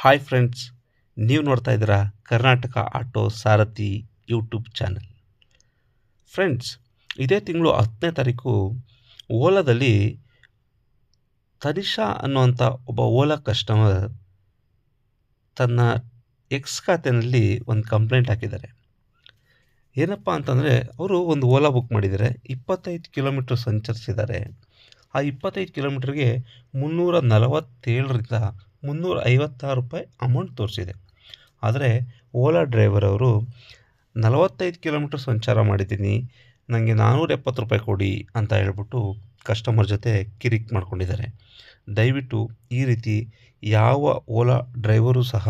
Hi friends ನೀವು ನೋಡ್ತಾ ಇದ್ದೀರಾ Karnataka auto Sarathi YouTube channel friends ಇದೇ ತಿಂಗಳು ಹತ್ತನೇ ತಾರೀಕು ಓಲಾದಲ್ಲಿ ತನಿಷಾ ಅನ್ನುವಂಥ ಒಬ್ಬ ಓಲಾ ಕಸ್ಟಮರ್ ತನ್ನ ಎಕ್ಸ್ ಖಾತೆಯಲ್ಲಿ ಒಂದು ಕಂಪ್ಲೇಂಟ್ ಹಾಕಿದ್ದಾರೆ. ಏನಪ್ಪ ಅಂತಂದರೆ, ಅವರು ಒಂದು ಓಲಾ ಬುಕ್ ಮಾಡಿದ್ದಾರೆ. ಇಪ್ಪತ್ತೈದು ಕಿಲೋಮೀಟ್ರ್ ಸಂಚರಿಸಿದ್ದಾರೆ. ಆ ಇಪ್ಪತ್ತೈದು ಕಿಲೋಮೀಟ್ರಿಗೆ ಮುನ್ನೂರ ನಲವತ್ತೇಳರಿಂದ ಮುನ್ನೂರ ಐವತ್ತಾರು ರೂಪಾಯಿ ಅಮೌಂಟ್ ತೋರಿಸಿದೆ. ಆದರೆ ಓಲಾ ಡ್ರೈವರ್ ಅವರು ನಲವತ್ತೈದು ಕಿಲೋಮೀಟರ್ ಸಂಚಾರ ಮಾಡಿದ್ದೀನಿ ನನಗೆ ನಾನ್ನೂರ ಎಪ್ಪತ್ತು ರೂಪಾಯಿ ಕೊಡಿ ಅಂತ ಹೇಳ್ಬಿಟ್ಟು ಕಸ್ಟಮರ್ ಜೊತೆ ಕಿರಿಕ್ ಮಾಡ್ಕೊಂಡಿದ್ದಾರೆ. ದಯವಿಟ್ಟು ಈ ರೀತಿ ಯಾವ ಓಲಾ ಡ್ರೈವರು ಸಹ,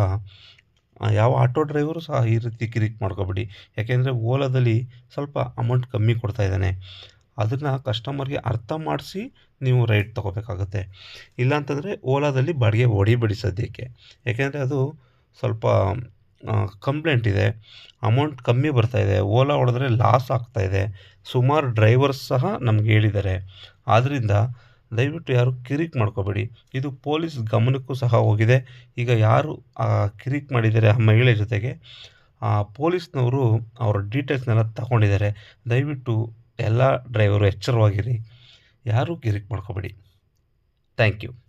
ಯಾವ ಆಟೋ ಡ್ರೈವರು ಸಹ ಈ ರೀತಿ ಕಿರಿಕ್ ಮಾಡ್ಕೋಬೇಡಿ. ಯಾಕೆಂದರೆ ಓಲಾದಲ್ಲಿ ಸ್ವಲ್ಪ ಅಮೌಂಟ್ ಕಮ್ಮಿ ಕೊಡ್ತಾ ಇದ್ದಾನೆ. ಅದನ್ನು ಕಸ್ಟಮರ್ಗೆ ಅರ್ಥ ಮಾಡಿಸಿ ನೀವು ರೈಟ್ ತೊಗೋಬೇಕಾಗುತ್ತೆ. ಇಲ್ಲಾಂತಂದರೆ ಓಲಾದಲ್ಲಿ ಬಾಡಿಗೆ ಹೊಡಿಬೇಡಿ ಸದ್ಯಕ್ಕೆ. ಯಾಕೆಂದರೆ ಅದು ಸ್ವಲ್ಪ ಕಂಪ್ಲೇಂಟ್ ಇದೆ. ಅಮೌಂಟ್ ಕಮ್ಮಿ ಬರ್ತಾಯಿದೆ ಓಲಾ ಹೊಡೆದ್ರೆ ಲಾಸ್ ಆಗ್ತಾಯಿದೆ ಸುಮಾರು ಡ್ರೈವರ್ಸ್ ಸಹ ನಮ್ಗೆ ಹೇಳಿದ್ದಾರೆ. ಆದ್ದರಿಂದ ದಯವಿಟ್ಟು ಯಾರು ಕಿರಿಕ್ ಮಾಡ್ಕೋಬೇಡಿ. ಇದು ಪೊಲೀಸ್ ಗಮನಕ್ಕೂ ಸಹ ಹೋಗಿದೆ. ಈಗ ಯಾರು ಕಿರಿಕ್ ಮಾಡಿದ್ದಾರೆ ಆ ಮಹಿಳೆ ಜೊತೆಗೆ ಪೊಲೀಸ್ನವರು ಅವರ ಡೀಟೇಲ್ಸ್ನೆಲ್ಲ ತಗೊಂಡಿದ್ದಾರೆ. ದಯವಿಟ್ಟು ಎಲ್ಲ ಡ್ರೈವರು ಎಚ್ಚರವಾಗಿರಿ. ಯಾರೂ ಗಿರಿಕ್ ಮಾಡ್ಕೋಬೇಡಿ. Thank you.